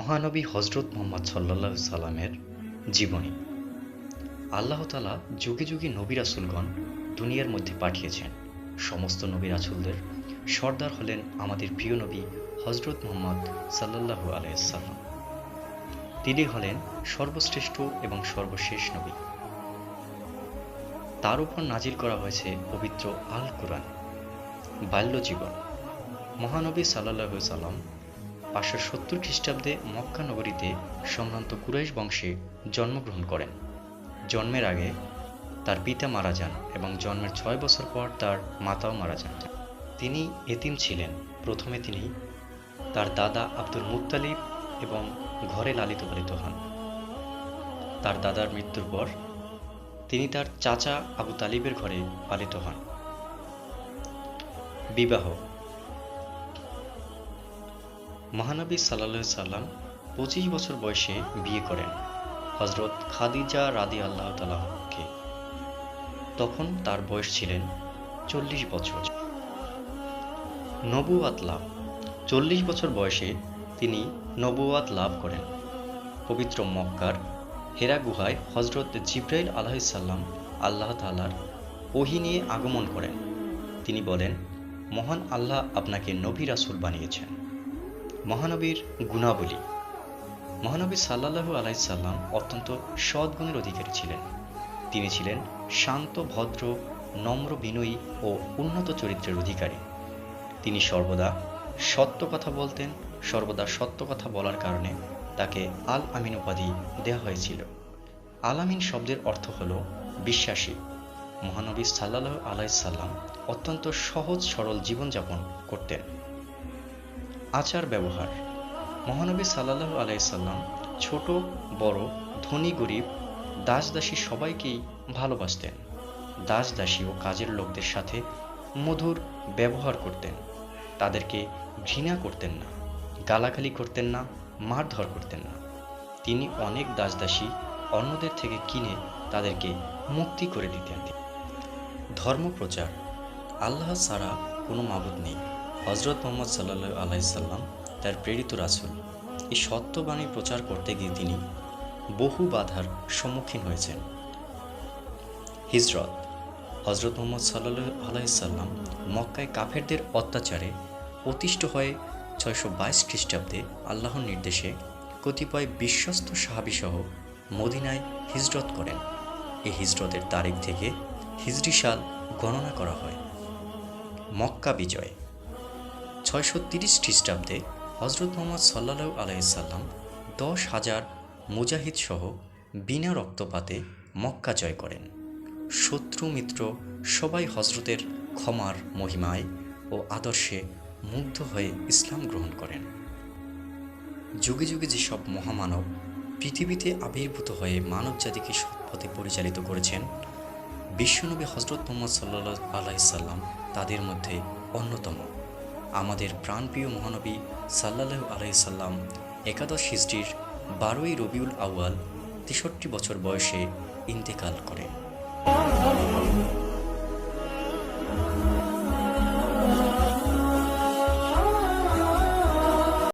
মহানবী হজরত মোহাম্মদ সাল্লাহ সাল্লামের জীবনী। আল্লাহ তালা যুগে যুগে নবী রাসুলগণ দুনিয়ার মধ্যে পাঠিয়েছেন। সমস্ত নবী রাসুলদের সর্দার হলেন আমাদের প্রিয় নবী হজরত মোহাম্মদ সাল্লাহু আলাইসাল্লাম তিনি হলেন সর্বশ্রেষ্ঠ এবং সর্বশেষ নবী। তার উপর নাজিল করা হয়েছে পবিত্র আল কোরআন বাল্য জীবন মহানবী সাল্লাহ সাল্লাম পাঁচশো সত্তর খ্রিস্টাব্দে মক্কা নগরীতে সম্ভ্রান্ত কুরাইশ বংশে জন্মগ্রহণ করেন। জন্মের আগে তার পিতা মারা যান এবং জন্মের ছয় বছর পর তার মাতাও মারা যান। তিনি এতিম ছিলেন। প্রথমে তিনি তার দাদা আব্দুল মুত্তালিব এবং ঘরে লালিত পালিত হন। তার দাদার মৃত্যুর পর তিনি তার চাচা আবু তালিবের ঘরে পালিত হন। বিবাহ মহানবী সাল্লা সাল্লাম পঁচিশ বছর বয়সে বিয়ে করেন হজরত খাদিজা রাদি আল্লাহ তালাহকে তখন তার বয়স ছিলেন চল্লিশ বছর। নবুয়াত লাভ। চল্লিশ বছর বয়সে তিনি নবুয়াত লাভ করেন। পবিত্র মক্কার হেরা গুহায় হজরত জিব্রাইল আলাহিসাল্লাম আল্লাহ তালার ওহি নিয়ে আগমন করেন। তিনি বলেন, মহান আল্লাহ আপনাকে নবী রাসুল বানিয়েছেন। মহানবীর গুণাবলী। মহানবী সাল্লাহু আলাইসাল্লাম অত্যন্ত সদ্গুণের অধিকারী ছিলেন। তিনি ছিলেন শান্ত, ভদ্র, নম্র, বিনয়ী ও উন্নত চরিত্রের অধিকারী। তিনি সর্বদা সত্য কথা বলতেন, সর্বদা সত্য কথা বলার কারণে তাকে আল আমিন উপাধি দেওয়া হয়েছিল। আল আমিন শব্দের অর্থ হল বিশ্বাসী। মহানবী সাল্লাহ আলাইসাল্লাম অত্যন্ত সহজ, সরল জীবনযাপন করতেন। আচার ব্যবহার। মহানবী সাল্লাহ আলাইসাল্লাম ছোট, বড়, ধনী, গরিব দাস দাসী সবাইকেই ভালোবাসতেন। দাস দাসী ও কাজের লোকদের সাথে মধুর ব্যবহার করতেন। তাদেরকে ঘৃণা করতেন না, গালাগালি করতেন না, মারধর করতেন না। তিনি অনেক দাস দাসী অন্যদের থেকে কিনে তাদেরকে মুক্তি করে দিতেন। ধর্মপ্রচার, আল্লাহ ছাড়া কোনো মাবুদ নেই। হজরত মোহাম্মদ সাল্লা আলাইসাল্লাম তার প্রেরিত রাসুল। এই সত্যবাণী প্রচার করতে গিয়ে তিনি বহু বাধার সম্মুখীন হয়েছেন। হিজরত হজরত মোহাম্মদ সাল্লা আলাইসাল্লাম মক্কায় কাফেরদের অত্যাচারে অতিষ্ঠ হয়ে ছয়শো বাইশ খ্রিস্টাব্দে আল্লাহর নির্দেশে কতিপয় বিশ্বস্ত সাহাবিসহ মদিনায় হিজরত করেন। এই হিজরতের তারিখ থেকে হিজরি সাল গণনা করা হয়। মক্কা বিজয়। ছয়শো তিরিশ খ্রিস্টাব্দে হজরত মোহাম্মদ সাল্লাহ আলাইসাল্লাম দশ হাজার মুজাহিদ সহ বিনা রক্তপাতে মক্কা জয় করেন। শত্রু মিত্র সবাই হজরতের ক্ষমার মহিমায় ও আদর্শে মুগ্ধ হয়ে ইসলাম গ্রহণ করেন। যুগে যুগে যেসব মহামানব পৃথিবীতে আবির্ভূত হয়ে মানব জাতিকে সৎপথে পরিচালিত করেছেন, বিশ্বনবী হজরত মোহাম্মদ সাল্লা আলাইসাল্লাম তাদের মধ্যে অন্যতম। আমাদের প্রাণপ্রিয় মহানবী সাল্লাহ আলাইসাল্লাম একাদশ হিজড়ির বারোই রবিউল আউয়াল তেষট্টি বছর বয়সে ইন্তেকাল করেন।